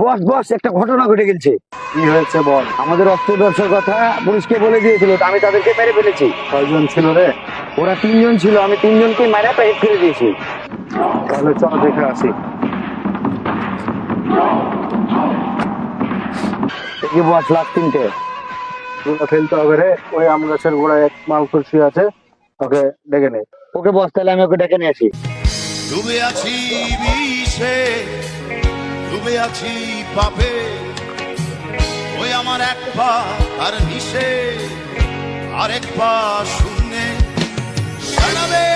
বস বস একটা ঘটনা ঘটে গেছে। কি হয়েছে বল? আমাদের অস্ত্রদর্শের কথা পুলিশকে বলে দিয়েছিল তো আমি তাদেরকে মেরে ফেলেছি। কয়জন ছিল রে? ওরা তিনজন ছিল আমি তিনজনকে মারা প্যাকেট ফেলে দিয়েছি। তাহলে চল দেখে আসি। এই বস লাস্ট তিনটে। তুলে ফেলতে হবে রে। ওই আম গাছের গোড়ায় এক মাল খুশি আছে ওকে ডেকে নে। ওকে বস তাহলে আমি ওকে ডেকে নিয়ে আসি। ডুবে আছি বিষে। ডুবে আছি পাপে। ওই আমার এক পা আর নিশে আরেক পা শূন্যে। সারাবে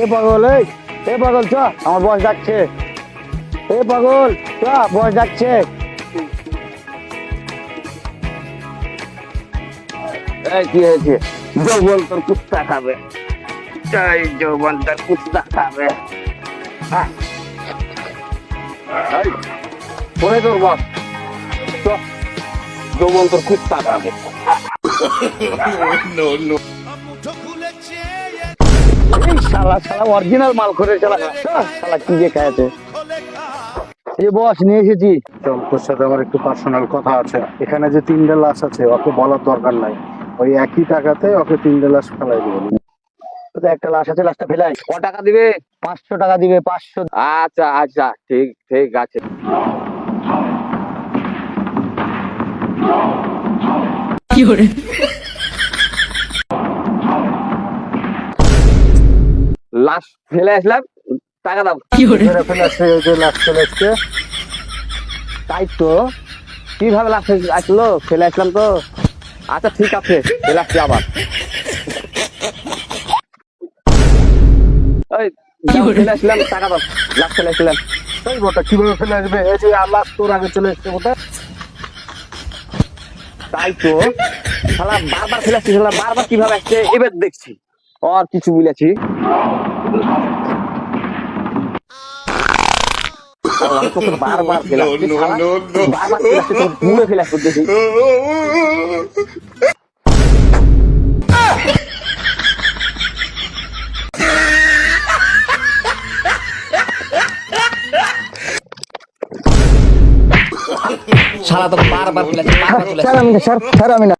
এ পাগল, এই, এ পাগল চ আমার বস ডাকছে। এ পাগল চ বস ডাকছে। কি হয়েছে? যৌবন তোর কুত্তা খাবে। এই যৌবন তোর কুত্তা খাবে। হ্যাঁ তোর বস। যৌবন তোর কুত্তা খাবে। মুঠো খুলে এই শালা শালা অরিজিনাল মাল করে চালা শালা কি যে খাইছে। এই বস নিয়ে এসেছি। চল তোর সাথে আমার একটু পার্সোনাল কথা আছে। এখানে যে তিনটে লাশ আছে ওকে বলার দরকার নাই। ওই একই টাকাতে ওকে তিনটে লাশ ফেলাই দেবো। একটা লাশ আছে লাশটা ফেলাই। ক টাকা দিবে? পাঁচশো টাকা দিবে পাঁচশো। আচ্ছা আচ্ছা ঠিক ঠিক আছে। লাশ ফেলে আসলাম টাকা দাও। মেরে ফেলে আসছে ওই যে লাশ ফেলে আসছে তাই তো। কীভাবে লাশ ফেলে আসলো? ফেলে আসলাম তো। আচ্ছা ঠিক আছে আসছি আবার। আসলাম টাকা আসলাম। ওটা কীভাবে ফেলে আসবে? এই যে তোর আগে চলে এসছে ওটা তাই তো শালা বারবার ফেলে আসছি শালা বারবার কীভাবে আসছে এবার দেখছি। আর কিছু বলেছি। বারবার। বারবার দেখি। শালা তোকে বারবার ফেলে আসছি, বারবার ফেলে আসছি। স্যার আমি না আমি না